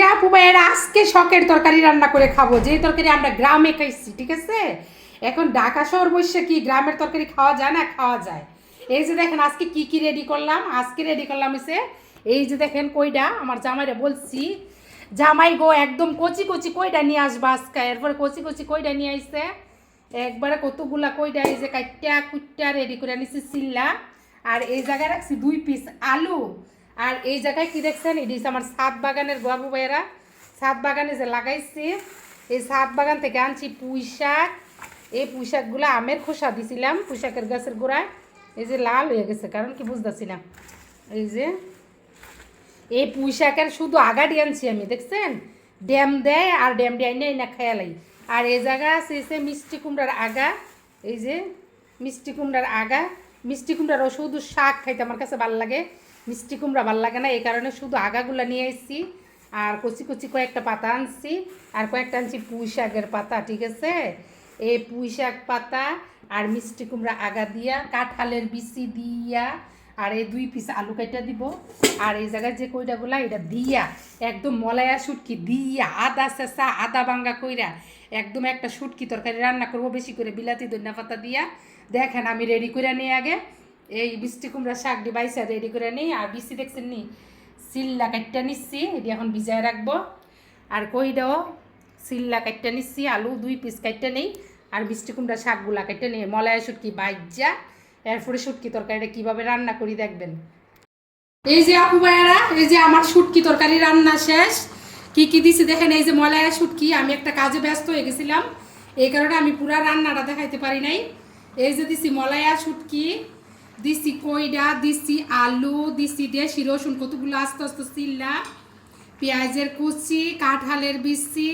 যে আপু আজকে শখের তরকারি রান্না করে খাব, যে তরকারি আমরা গ্রামে খাইছি, ঠিক আছে? এখন ঢাকা শহর বসে কি গ্রামের তরকারি খাওয়া যায় না খাওয়া যায়? এই যে দেখেন, আজকে কি কি রেডি করলাম? আজকে রেডি করলাম এসে এই যে দেখেন কইডা, আমার জামাইরে বলছি, জামাই গো, একদম কচি কচি কইডা নিয়ে আসবা আজকে? এরপরে কচি কচি কইডা নিয়ে আইসে একবারে কতগুলা কইডা, এই যে কাইটা কুইটা রেডি করে নিছি সিল্লা আর এই জায়গায় রাখছি দুই পিস আলু আর এই জায়গায় কি দেখছেন? এটি আমার সাত বাগানের বাবু ভাইয়েরা। সাত বাগানে যে লাগাইছি, এই সাত বাগান থেকে আনছি পুঁই শাক। এই পুঁই শাকগুলো আমের খোসা দিছিলাম, পুঁই শাকের গাছের গোড়ায়। এই যে লাল হয়ে গেছে, কারণ কি বুঝতেছি না। এই যে, এই পুঁই শাকের শুধু আগাডি আনছি আমি, দেখছেন? ড্যাম দেয় আর ড্যাম দেয় নেই না খেয়ালাই আর এই জায়গা আছে এসে মিষ্টি কুমড়ার আগা। এই যে মিষ্টি কুমড়ার আগা। মিষ্টি কুমড়ারও শুধু শাক খাইতে আমার কাছে ভালো লাগে। মিষ্টি কুমড়া ভালো লাগে না, এই কারণে শুধু আগাগুলো নিয়ে এসেছি আর কচি কচি কয়েকটা পাতা আনছি, আর কয়েকটা আনছি পুঁই শাকের পাতা, ঠিক আছে? এই পুঁই শাক পাতা আর মিষ্টি কুমড়া আগা দিয়া, কাঁঠালের বিচি দিয়া, আর এই দুই পিস আলু কাইটা দিব, আর এই জায়গায় যে কইরাগুলা, এটা দিয়া, একদম মলায়া শুটকি দিয়া, আদা চেঁচা, আদা বাঙ্গা কইরা, একদম একটা শুটকি তরকারি রান্না করব, বেশি করে বিলাতি ধনিয়া পাতা দিয়া। দেখেন আমি রেডি করে নিই আগে এই বৃষ্টি কুমড়া শাক দি বাইসা রেডি করে নিই আর বিচি দেখছেন নি? সিল্লা কাটটা নিচ্ছি, এটি এখন ভিজায় রাখব। আর কইটাও সিল্লা কাটটা নিচ্ছি, আলু দুই পিস কাটটা নেই, আর বৃষ্টি কুমড়া শাকগুলা কাটটা নেই। মলায়া শুটকি বাইজা এরপরে শুটকি তরকারিটা কীভাবে রান্না করি দেখবেন। এই যে আপু ভাইয়ারা, এই যে আমার শুটকি তরকারি রান্না শেষ। কি কি দিছি দেখেন, এই যে মলায়া শুটকি, আমি একটা কাজে ব্যস্ত হয়ে গেছিলাম। এই কারণে আমি পুরা রান্নাটা দেখাইতে পারি নাই। এই যে দিছি মলায়া শুটকি দিছি কইডা দিছি আলু, দিছি দেশি রসুন, কতগুলো আস্তে আস্তে চিল্লা পেঁয়াজের কুচি, কাঁঠালের বিচি,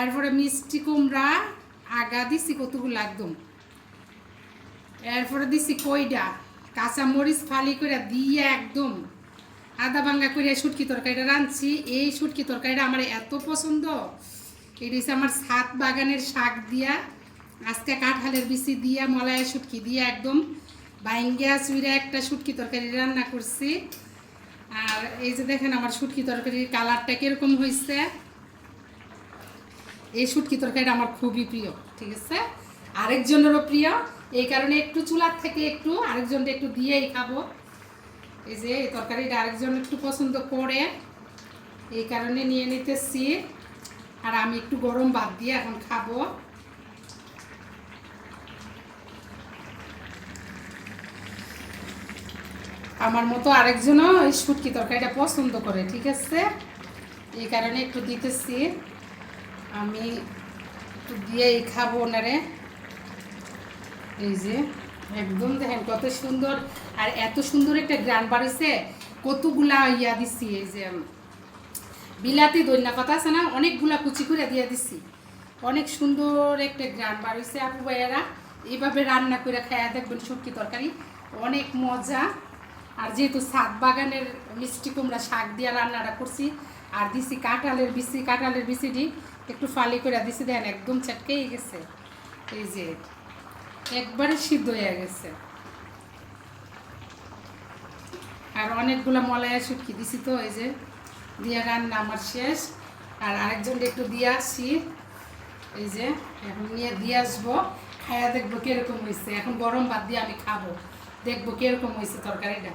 এরপরে মিষ্টি কুমড়া, আগা দিছি কতগুলো একদম। এরপরে দিছি কইডা কাঁচা মরিচ ফালি করে দিয়ে একদম আদা ভাঙ্গা করে শুটকি তরকারিটা রাঁধছি। এই শুটকি তরকারিটা আমার এত পছন্দ। এটা হচ্ছে আমার সাত বাগানের শাক দিয়া, আজকে কাঁঠালের বিচি দিয়া মলায়া শুটকি দিয়ে একদম বাইঙ্গা চুইরা একটা শুটকি তরকারি রান্না করছি। আর এই যে দেখেন আমার শুটকি তরকারির কালারটা কীরকম হয়েছে এই শুটকি তরকারিটা আমার খুবই প্রিয়, ঠিক আছে? আরেকজনেরও প্রিয়, এই কারণে একটু চুলার থেকে একটু আরেকজনটা একটু দিয়েই খাব। এই যে এই তরকারিটা আরেকজন একটু পছন্দ করে, এই কারণে নিয়ে নিতেছি। আর আমি একটু গরম ভাত দিয়ে এখন খাব। আমার মতো আরেকজনও ওই শুটকি তরকারিটা পছন্দ করে, ঠিক আছে? এই কারণে একটু দিতেছি। আমি একটু দিয়েই খাব ওনারে। এই যে, একদম দেখেন কত সুন্দর। আর এত সুন্দর একটা গ্রান বাড়িছে, কতগুলা ইয়া দিছি, এই যে বিলাতি দৈন্যা কথা আছে না, অনেকগুলা কুচি করে দিয়ে দিছি। অনেক সুন্দর একটা গ্রান বাড়িছে আপু ভাইয়ারা। এইভাবে রান্না করে খাইয়া দেখবেন শুটকি তরকারি, অনেক মজা। আর যেহেতু সাত বাগানের মিষ্টি কুমড়া শাক দিয়ে রান্নাটা করছি, আর দিছি কাঁঠালের বিচি, কাঁঠালের বিচিটি একটু ফালি করে দিছি, দেখেন একদম চটকেই গেছে। এই যে, একবারে সিদ্ধ হয়ে গেছে। আর অনেকগুলো মলায়া শুটকি দিছি তো, এই যে, দিয়া রান্না আমার শেষ। আর আরেকজনটা একটু দিয়ে আসছি এই যে, এখন নিয়ে দিয়ে আসব, খায়া দেখব কীরকম হয়েছে এখন গরম ভাত দিয়ে আমি খাব। দেখব কীরকম হয়েছে তরকারিটা।